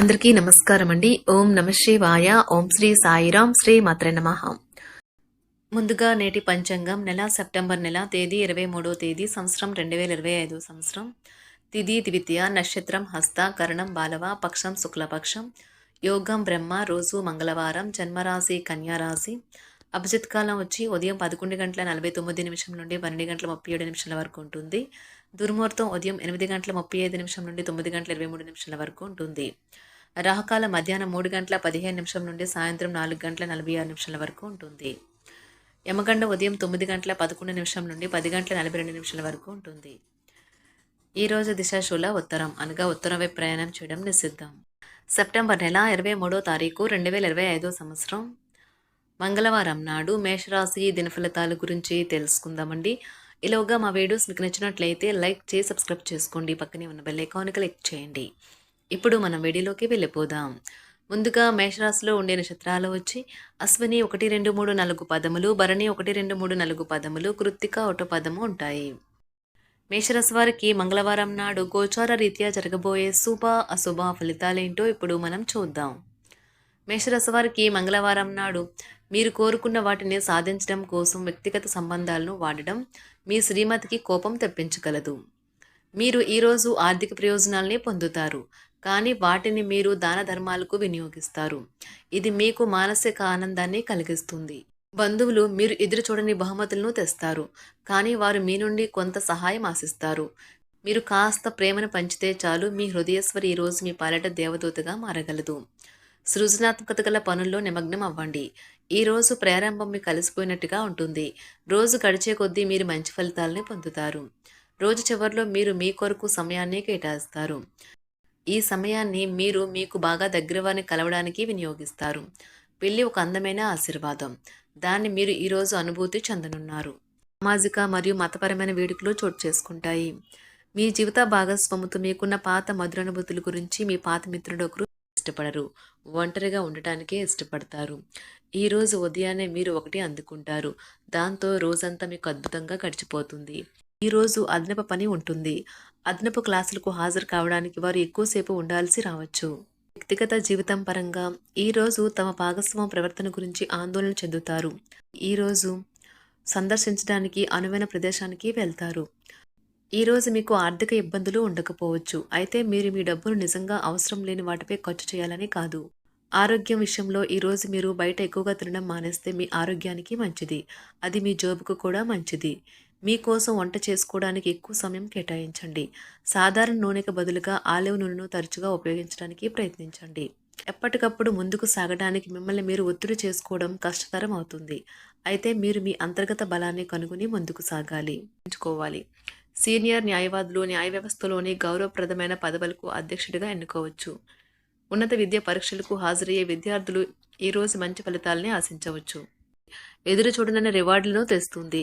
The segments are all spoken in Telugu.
అందరికీ నమస్కారం అండి. ఓం నమ శివాయ. ఓం శ్రీ సాయిరాం. శ్రీ మాత్రే నమ. ముందుగా నేటి పంచాంగం. నెల సెప్టెంబర్ నెల తేదీ ఇరవై మూడో తేదీ సంవత్సరం రెండు వేల ఇరవై ఐదు సంవత్సరం. తిథి ద్వితీయ నక్షత్రం హస్త కరణం బాలవ పక్షం శుక్లపక్షం. యోగం బ్రహ్మ రోజు మంగళవారం జన్మరాశి కన్యారాశి. అభిజిత్ కాలం వచ్చి ఉదయం పదకొండు గంటల నలభై తొమ్మిది నిమిషం నుండి పన్నెండు గంటల ముప్పై ఏడు నిమిషాల వరకు ఉంటుంది. దుర్ముహూర్తం ఉదయం ఎనిమిది గంటల ముప్పై ఐదు నిమిషం నుండి తొమ్మిది గంటల ఇరవై మూడు నిమిషాల వరకు ఉంటుంది. రాహకాల మధ్యాహ్నం మూడు గంటల పదిహేను నిమిషం నుండి సాయంత్రం నాలుగు గంటల నలభై ఆరు నిమిషాల వరకు ఉంటుంది. యమగండ ఉదయం తొమ్మిది గంటల పదకొండు నిమిషం నుండి పది గంటల నలభై రెండు నిమిషాల వరకు ఉంటుంది. ఈ రోజు దిశాశూల ఉత్తరం అనగా ఉత్తరం వైపు ప్రయాణం చేయడం నిషిద్ధం. సెప్టెంబర్ నెల ఇరవై మూడో తారీఖు రెండు వేల ఇరవై ఐదో సంవత్సరం. మంగళవారం నాడు మేషరాశి దినఫలితాల గురించి తెలుసుకుందామండి. ఇలాగా మా వీడియోస్ మీకు నచ్చినట్లయితే లైక్ చేసి సబ్స్క్రైబ్ చేసుకోండి. పక్కనే ఉన్న బెల్ ఐకాన్ క్లిక్ చేయండి. ఇప్పుడు మనం వీడియోలోకి వెళ్ళిపోదాం. ముందుగా మేషరాశిలో ఉండే నక్షత్రాలు వచ్చి అశ్విని ఒకటి రెండు మూడు నాలుగు పదములు భరణి ఒకటి రెండు మూడు నాలుగు పదములు కృత్తిక ఒకటో పదము ఉంటాయి. మేషరాశి వారికి మంగళవారం నాడు గోచార రీత్యా జరగబోయే శుభ అశుభ ఫలితాలేంటో ఇప్పుడు మనం చూద్దాం. మేషరాశి వారికి మంగళవారం నాడు మీరు కోరుకున్న వాటిని సాధించడం కోసం వ్యక్తిగత సంబంధాలను వాడడం మీ శ్రీమతికి కోపం తెప్పించగలదు. మీరు ఈరోజు ఆర్థిక ప్రయోజనాల్ని పొందుతారు. కానీ వాటిని మీరు దాన ధర్మాలకు వినియోగిస్తారు. ఇది మీకు మానసిక ఆనందాన్ని కలిగిస్తుంది. బంధువులు మీరు ఎదురు చూడని బహుమతులను తెస్తారు. కానీ వారు మీ నుండి కొంత సహాయం ఆశిస్తారు. మీరు కాస్త ప్రేమను పంచితే చాలు మీ హృదయస్వరి ఈరోజు మీ పాలట దేవదూతగా మారగలదు. సృజనాత్మకత గల పనుల్లో నిమగ్నం అవ్వండి. ఈ రోజు ప్రారంభం మీకు కలిసిపోయినట్టుగా ఉంటుంది. రోజు గడిచే కొద్దీ మీరు మంచి ఫలితాలని పొందుతారు. రోజు చివరిలో మీరు మీ కొరకు సమయాన్ని కేటాయిస్తారు. ఈ సమయాన్ని మీరు మీకు బాగా దగ్గర వారిని కలవడానికి వినియోగిస్తారు. పెళ్ళి ఒక అందమైన ఆశీర్వాదం. దాన్ని మీరు ఈరోజు అనుభూతి చెందనున్నారు. సామాజిక మరియు మతపరమైన వేడుకలు చోటు చేసుకుంటాయి. మీ జీవిత భాగస్వాముతో మీకున్న పాత మధురానుభూతుల గురించి మీ పాత మిత్రుడు ఒకరు ఇష్టపడరు. ఒంటరిగా ఉండటానికే ఇష్టపడతారు. ఈరోజు ఉదయాన్నే మీరు ఒకటి అందుకుంటారు. దాంతో రోజంతా మీకు అద్భుతంగా గడిచిపోతుంది. ఈరోజు అదనపు పని ఉంటుంది. అదనపు క్లాసులకు హాజరు కావడానికి వారు ఎక్కువసేపు ఉండాల్సి రావచ్చు. వ్యక్తిగత జీవితం పరంగా ఈ రోజు తమ భాగస్వామి ప్రవర్తన గురించి ఆందోళన చెందుతారు. ఈరోజు సందర్శించడానికి అనువైన ప్రదేశానికి వెళ్తారు. ఈరోజు మీకు ఆర్థిక ఇబ్బందులు ఉండకపోవచ్చు. అయితే మీరు మీ డబ్బును నిజంగా అవసరం లేని వాటిపై ఖర్చు చేయాలని కాదు. ఆరోగ్యం విషయంలో ఈరోజు మీరు బయట ఎక్కువగా తినడం మానేస్తే మీ ఆరోగ్యానికి మంచిది. అది మీ జోబుకు కూడా మంచిది. మీకోసం వంట చేసుకోవడానికి ఎక్కువ సమయం కేటాయించండి. సాధారణ నూనెకు బదులుగా ఆలివ్ నూనెను తరచుగా ఉపయోగించడానికి ప్రయత్నించండి. ఎప్పటికప్పుడు ముందుకు సాగడానికి మిమ్మల్ని మీరు ఒత్తిడి చేసుకోవడం కష్టతరం అవుతుంది. అయితే మీరు మీ అంతర్గత బలాన్ని కనుగొని ముందుకు సాగాలి. ఎంచుకోవాలి. సీనియర్ న్యాయవాదులు న్యాయ వ్యవస్థలోని గౌరవప్రదమైన పదవులకు అధ్యక్షుడిగా ఎన్నుకోవచ్చు. ఉన్నత విద్య పరీక్షలకు హాజరయ్యే విద్యార్థులు ఈరోజు మంచి ఫలితాలని ఆశించవచ్చు. ఎదురు చూడనన్న రివార్డులను తెస్తుంది.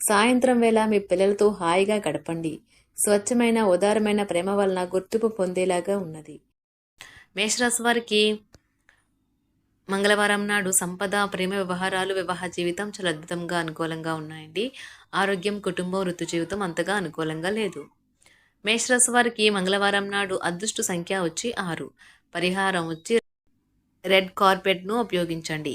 సాయంత్రం వేళ మీ పిల్లలతో హాయిగా గడపండి. స్వచ్ఛమైన ఉదారమైన ప్రేమ వలన గుర్తింపు పొందేలాగా ఉన్నది. మేషరాశి వారికి మంగళవారం నాడు సంపద ప్రేమ వ్యవహారాలు వివాహ జీవితం చాలా అద్భుతంగా అనుకూలంగా ఉన్నాయండి. ఆరోగ్యం కుటుంబం ఋతు జీవితం అంతగా అనుకూలంగా లేదు. మేషరాశి వారికి మంగళవారం నాడు అదృష్ట సంఖ్య వచ్చి ఆరు. పరిహారం వచ్చి రెడ్ కార్పెట్ను ఉపయోగించండి.